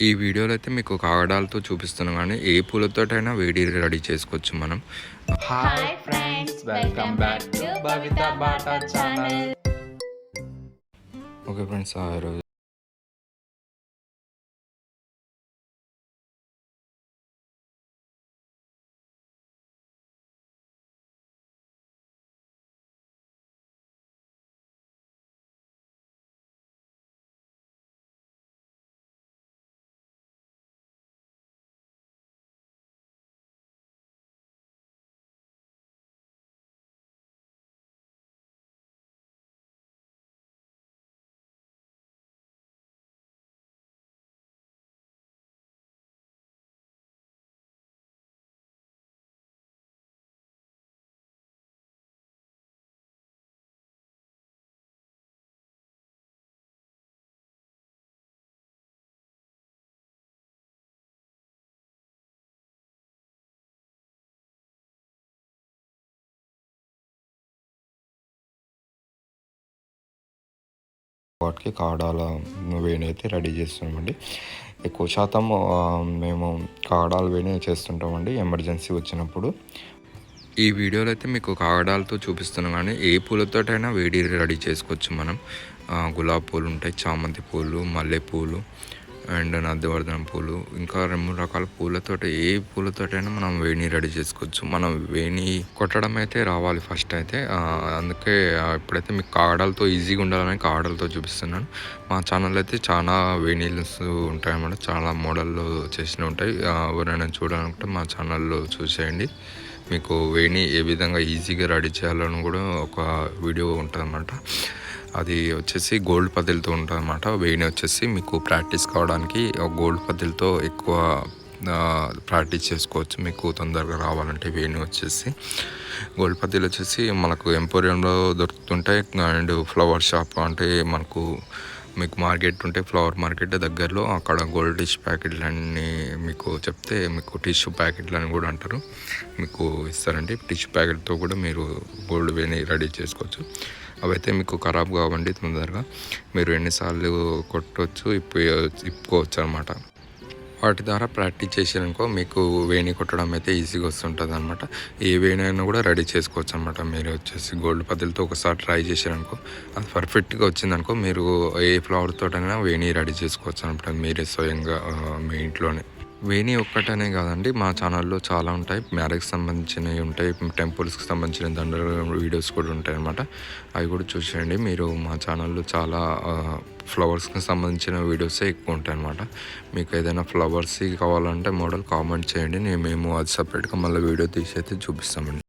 ఈ వీడియోలో అయితే మీకు కాగడాలతో చూపిస్తున్నాం కానీ ఏ పూలతోటైనా వేడి రెడీ చేసుకోవచ్చు మనం. Hi friends welcome back to Bhavitha Bata channel okay friends ఆ రోజు వాటికి కాడాల వేణి అయితే రెడీ చేస్తున్నామండి. ఎక్కువ శాతం మేము కాడాల వేణి చేస్తుంటామండి ఎమర్జెన్సీ వచ్చినప్పుడు. ఈ వీడియోలో అయితే మీకు కాగడాలతో చూపిస్తున్నాం కానీ ఏ పూలతోటైనా వేడి రెడీ చేసుకోవచ్చు మనం. గులాబీ పూలు ఉంటాయి చామంతి పూలు మల్లెపూలు అండ్ నద్దవర్ధనం పూలు. ఇంకా రెండు మూడు రకాల పూలతోటి ఏ పూలతోటైనా మనం వేణి రెడీ చేసుకోవచ్చు. మనం వేణి కొట్టడం అయితే రావాలి ఫస్ట్ అయితే. అందుకే ఇప్పుడైతే మీకు కాడలతో ఈజీగా ఉండాలని కాడలతో చూపిస్తున్నాను. మా ఛానల్ అయితే చాలా వేణీల్స్ ఉంటాయి అన్నమాట. చాలా మోడల్లో చేసినవి ఉంటాయి. ఎవరైనా చూడాలనుకుంటే మా ఛానల్లో చూసేయండి. మీకు వేణి ఏ విధంగా ఈజీగా రెడీ చేయాలని కూడా ఒక వీడియో ఉంటుంది అది వచ్చేసి గోల్డ్ పద్ధతితో ఉంటుంది అనమాట వేణి వచ్చేసి మీకు ప్రాక్టీస్ కావడానికి గోల్డ్ పద్ధతితో ఎక్కువ ప్రాక్టీస్ చేసుకోవచ్చు. మీకు తొందరగా రావాలంటే వేణి వచ్చేసి. గోల్డ్ పద్ధతులు వచ్చేసి మనకు ఎంపోరియంలో దొరుకుతుంటాయి. అండ్ ఫ్లవర్ షాప్ అంటే మనకు మీకు మార్కెట్ ఉంటే ఫ్లవర్ మార్కెట్ దగ్గరలో అక్కడ గోల్డ్ టిష్యూ ప్యాకెట్లు అన్నీ మీకు చెప్తే మీకు టిష్యూ ప్యాకెట్లు అని కూడా అంటారు. మీకు ఇస్తారండి. టిష్యూ ప్యాకెట్తో కూడా మీరు గోల్డ్ వేని రెడీ చేసుకోవచ్చు. అవైతే మీకు ఖరాబ్ కావండి తొందరగా. మీరు ఎన్నిసార్లు కొట్టవచ్చు ఇప్పు ఇప్పుకోవచ్చు అనమాట. వాటి ద్వారా ప్రాక్టీస్ చేసారనుకో మీకు వేణి కొట్టడం అయితే ఈజీగా వస్తుంటుంది అనమాట ఏ వేణి అయినా కూడా రెడీ చేసుకోవచ్చు అనమాట. మీరు వచ్చేసి గోల్డ్ పద్ధతితో ఒకసారి ట్రై చేశారనుకో అది పర్ఫెక్ట్గా వచ్చిందనుకో మీరు ఏ ఫ్లవర్ అయినా వేణి రెడీ చేసుకోవచ్చు అనమాట. మీరే స్వయంగా మీ ఇంట్లోనే. వేణి ఒక్కటనే కాదండి మా ఛానల్లో చాలా ఉంటాయి. మ్యారేజ్కి సంబంధించినవి ఉంటాయి టెంపుల్స్కి సంబంధించిన దండ వీడియోస్ కూడా ఉంటాయి అనమాట అవి కూడా చూసేయండి. మీరు మా ఛానల్లో చాలా ఫ్లవర్స్కి సంబంధించిన వీడియోసే ఎక్కువ ఉంటాయి అనమాట మీకు ఏదైనా ఫ్లవర్స్ కావాలంటే మోడల్ కామెంట్ చేయండి. నేను మేము అది సపరేట్గా మళ్ళీ వీడియో తీసి అయితే చూపిస్తామండి.